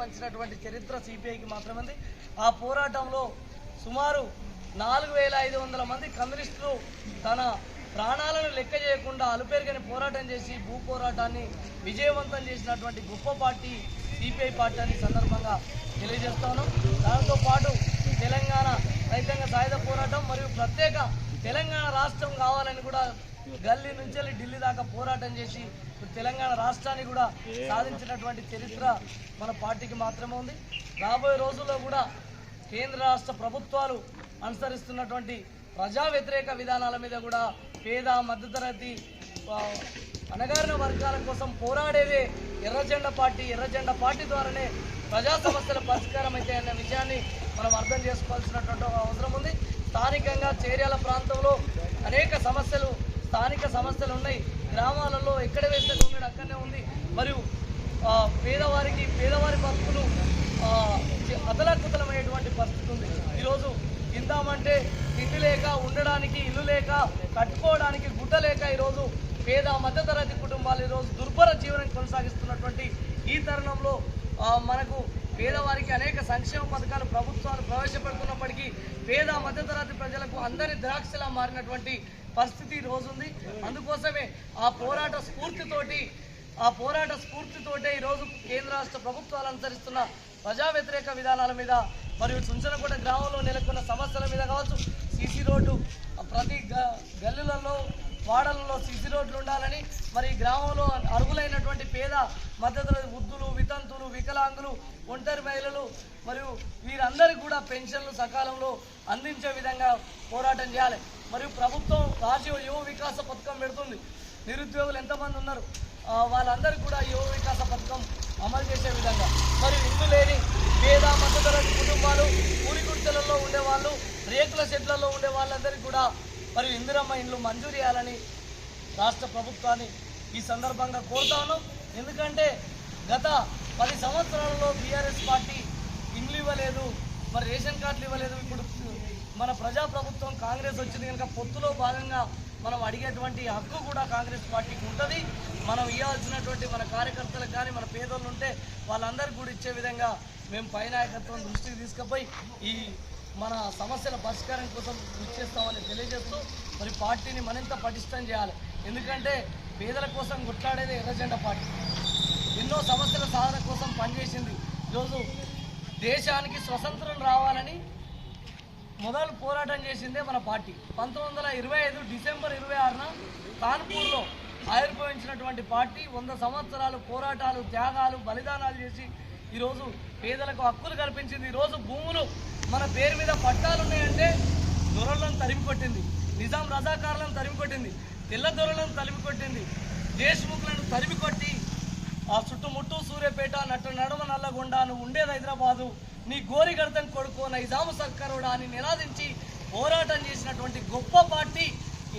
పంచినటువంటి చరిత్ర సిపిఐకి మాత్రమే ఉంది ఆ పోరాటంలో సుమారు నాలుగు వేల ఐదు వందల మంది కమ్యూనిస్టులు తన ప్రాణాలను లెక్క చేయకుండా అలుపేరుగని పోరాటం చేసి భూ పోరాటాన్ని విజయవంతం చేసినటువంటి గొప్ప పార్టీ సిపిఐ పార్టీ అని సందర్భంగా తెలియజేస్తాను. దాంతో పాటు తెలంగాణ రైతాంగ సాయుధ పోరాటం మరియు ప్రత్యేక తెలంగాణ రాష్ట్రం కావాలని కూడా గల్లీ నుంచి వెళ్ళి ఢిల్లీ దాకా పోరాటం చేసి తెలంగాణ రాష్ట్రాన్ని కూడా సాధించినటువంటి చరిత్ర మన పార్టీకి మాత్రమే ఉంది. రాబోయే రోజుల్లో కూడా కేంద్ర రాష్ట్ర ప్రభుత్వాలు అనుసరిస్తున్నటువంటి ప్రజా వ్యతిరేక విధానాల మీద కూడా పేద మధ్యతరగతి అణగారిన వర్గాల కోసం పోరాడేదే ఎర్రజెండా పార్టీ. ఎర్రజెండా పార్టీ ద్వారానే ప్రజా సమస్యల పరిష్కారం అయితే అనే విషయాన్ని మనం అర్థం చేసుకోవాల్సినటువంటి అవసరం ఉంది. స్థానికంగా చేర్యాల ప్రాంతంలో అనేక సమస్యలు స్థానిక సమస్యలు ఉన్నాయి. గ్రామాలలో ఎక్కడ వేస్తే గవర్నమెంట్ అక్కడనే ఉంది. మరియు పేదవారికి పేదవారి బతుకులు ఆ, పరిస్థితి ఉంది. ఈరోజు తిందామంటే తిండి లేక ఉండడానికి ఇల్లు లేక కట్టుకోవడానికి గుడ్డ లేక ఈరోజు పేద మధ్యతరగతి కుటుంబాలు ఈరోజు దుర్భర జీవనం కొనసాగిస్తున్నటువంటి ఈ తరుణంలో మనకు పేదవారికి అనేక సంక్షేమ పథకాలు ప్రభుత్వాలు ప్రవేశపెడుతున్నప్పటికీ పేద మధ్యతరగతి ప్రజలకు అందరి ద్రాక్షలా మారినటువంటి పరిస్థితి ఈరోజు ఉంది అందుకోసమే ఆ పోరాట స్ఫూర్తితోటి ఆ పోరాట స్ఫూర్తితోటే ఈరోజు కేంద్ర రాష్ట్ర ప్రభుత్వాలు అనుసరిస్తున్న ప్రజా వ్యతిరేక విధానాల మీద మరియు చుంచనగూడ గ్రామంలో నెలకొన్న సమస్యల మీద కావచ్చు సీసీ రోడ్డు ప్రతి గ- వాడలలో సీసీ రోడ్లు ఉండాలని మరి ఈ గ్రామంలో అర్హులైనటువంటి పేద మద్దతు వృద్ధులు వితంతులు వికలాంగులు ఒంటరి మహిళలు మరియు వీరందరికీ కూడా పెన్షన్లు సకాలంలో అందించే విధంగా పోరాటం చేయాలి. మరియు ప్రభుత్వం రాజీవ్ యువ వికాస పథకం పెడుతుంది. నిరుద్యోగులు ఎంతమంది ఉన్నారు? వాళ్ళందరూ కూడా యువ వికాస పథకం అమలు చేసే విధంగా. మరి ఇల్లు లేని పేద మధ్యతరగతి కుటుంబాలు కూలి ఉండే ఉండేవాళ్ళు రేకుల షెడ్లలో ఉండే వాళ్ళందరికీ కూడా మరి ఇందిరమ్మ ఇండ్లు మంజూరు చేయాలని రాష్ట్ర ప్రభుత్వాన్ని ఈ సందర్భంగా కోరుతా ఉన్నాం. ఎందుకంటే గత పది సంవత్సరాలలో బీఆర్ఎస్ పార్టీ ఇండ్లు ఇవ్వలేదు మరి రేషన్ కార్డులు ఇవ్వలేదు. ఇప్పుడు మన ప్రజాప్రభుత్వం కాంగ్రెస్ వచ్చింది కనుక పొత్తులో భాగంగా మనం అడిగేటువంటి హక్కు కూడా కాంగ్రెస్ పార్టీకి ఉంటుంది. మనం ఇవ్వాల్సినటువంటి మన కార్యకర్తలకు కానీ మన పేదోళ్ళు ఉంటే వాళ్ళందరికీ కూడా ఇచ్చే విధంగా మేము పై నాయకత్వం దృష్టికి తీసుకుపోయి ఈ మన సమస్యల పరిష్కారం కోసం కృషి చేస్తామని తెలియజేస్తూ మరి పార్టీని మరింత పటిష్టం చేయాలి. ఎందుకంటే పేదల కోసం కొట్లాడేది ఎర్రజెండా పార్టీ. ఎన్నో సమస్యల సాధన కోసం పనిచేసింది. ఈరోజు దేశానికి స్వతంత్రం రావాలని మొదలు పోరాటం చేసిందే మన పార్టీ. పంతొమ్మిది వందల ఇరవై ఐదు డిసెంబర్ ఇరవై ఆరున కాన్పూర్లో ఆవిర్భవించినటువంటి పార్టీ వంద సంవత్సరాలు పోరాటాలు త్యాగాలు బలిదానాలు చేసి ఈరోజు పేదలకు హక్కులు కల్పించింది. ఈరోజు భూములు మన పేరు మీద పట్టాలు ఉన్నాయంటే దొరలను తరిమి కొట్టింది. నిజాం రజాకారులను తరిమి కొట్టింది. తెల్ల దొరలను తరిమి కొట్టింది. దేశ్ముఖులను తరిమి కొట్టి ఆ చుట్టుముట్టు సూర్యపేట నట్టు నడుమ నల్లగొండ నువ్వు ఉండేది హైదరాబాదు. నీ గోరి కొడుకు నైజాము సర్కారుడా అని నినాదించి పోరాటం చేసినటువంటి గొప్ప పార్టీ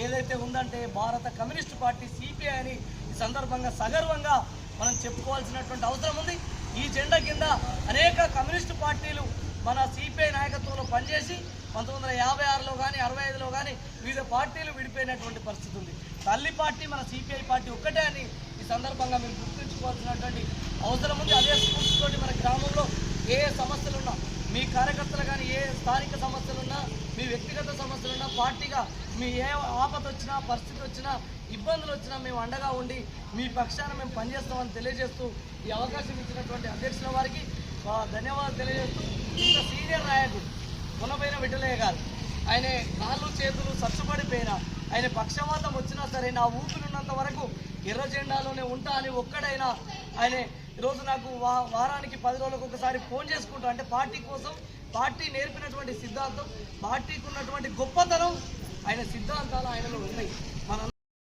ఏదైతే ఉందంటే భారత కమ్యూనిస్టు పార్టీ సిపిఐ అని ఈ సందర్భంగా సగర్వంగా మనం చెప్పుకోవాల్సినటువంటి అవసరం ఉంది. ఈ జెండా కింద అనేక కమ్యూనిస్టు పార్టీలు మన సిపిఐ నాయకత్వంలో పనిచేసి పంతొమ్మిది వందల యాభై ఆరులో కానీ అరవై ఐదులో కానీ వివిధ పార్టీలు విడిపోయినటువంటి పరిస్థితి ఉంది. తల్లి పార్టీ మన సిపిఐ పార్టీ ఒక్కటే అని ఈ సందర్భంగా మీరు గుర్తుంచుకోవాల్సినటువంటి అవసరం ఉంది. అదే స్ఫూర్తితోటి మన గ్రామంలో ఏ సమస్యలున్నా సమస్యలు ఉన్నా మీ కార్యకర్తలు కానీ ఏ స్థానిక సమస్యలున్నా మీ వ్యక్తిగత సమస్యలున్నా పార్టీగా మీ ఏ ఆపద వచ్చినా పరిస్థితి వచ్చినా ఇబ్బందులు వచ్చినా మేము అండగా ఉండి మీ పక్షాన మేము పనిచేస్తామని తెలియజేస్తూ ఈ అవకాశం ఇచ్చినటువంటి అధ్యక్షుల వారికి ధన్యవాదాలు తెలియజేస్తూ ఇంకా సీనియర్ నాయకుడు కులపైన విఠలయ్య గారు. ఆయన కాళ్ళు చేతులు సచ్చుపడిపోయినా ఆయన పక్షవాతం వచ్చినా సరే నా ఊపిరినంత వరకు ఎర్ర జెండాలోనే ఉంటా అని ఒక్కడైనా ఆయన ఈరోజు నాకు వా వారానికి పది రోజులకు ఒకసారి ఫోన్ చేసుకుంటా. అంటే పార్టీ కోసం పార్టీ నేర్పినటువంటి సిద్ధాంతం పార్టీకి ఉన్నటువంటి గొప్పతనం ఆయన సిద్ధాంతాలు ఆయనలో ఉన్నాయి. మన